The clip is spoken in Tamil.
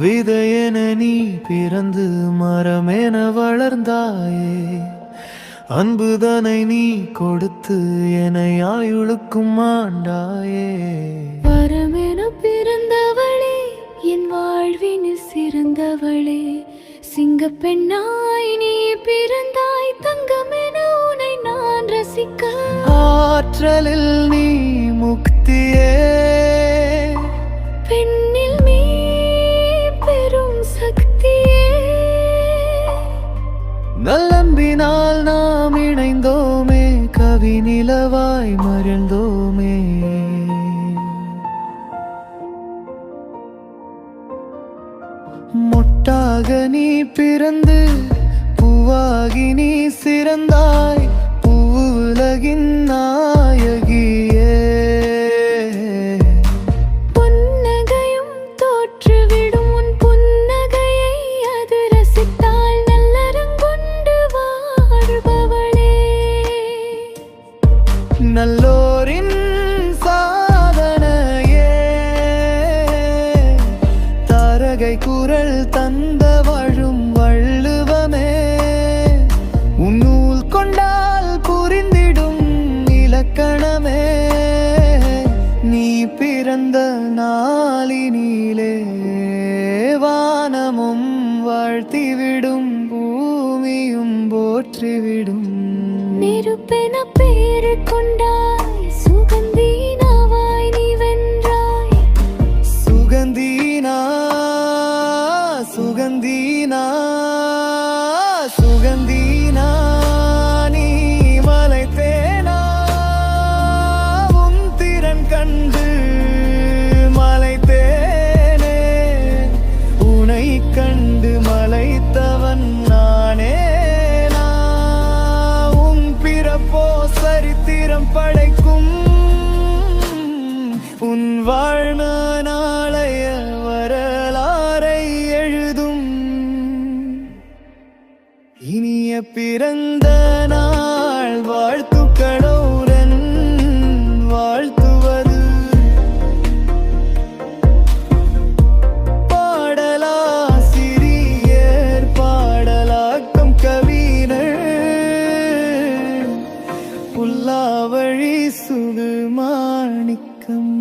விதையென நீ பிறந்து மரமென வளர்ந்தாயே அன்புதனை நீ கொடுத்து என ஆயுளுக்கும் ஆண்டாயே. வரமென பிறந்தவளே என் வாழ்வினில் சிறந்தவளே சிங்க பெண்ணாய் நீ பிறந்தாய் தங்கமென உனை நான் ரசிக்க. ஆற்றலில் நீ முக்தியே. பெண்ணில் நீ பெரும் சக்தியே. நல்லம்பினால் நாம் இணைந்தோமே. கவி நிலவாய் மகிழ்ந்தோமே. மொட்டாக நீ பிறந்து பூவாகி நீ சிறந்தாய் பூவுலகின் நாயகியே. புன்னகையும் தோற்றுவிடும் உன் புன்னகையை அது ரசித்தால் நல்லறங்கொண்டு வாழ்பவளே. நல்லோரின் தாரகை குரல் தந்த வாழும் வள்ளுவமே. உன்னூல் கொண்டால் புரிந்திடும் இலக்கணமே. நீ பிறந்த நாளினிலே வானமும் வாழ்த்திவிடும் பூமியும் போற்றிவிடும். நெருப்பென பேரு கொண்டாய் না பிறந்த நாள் வாழ்த்துக்களுடன் வாழ்த்துவது. பாடலா சிறியர் பாடலாக்கம் கவினர் புல்லாவழி சுடு மாணிக்கம்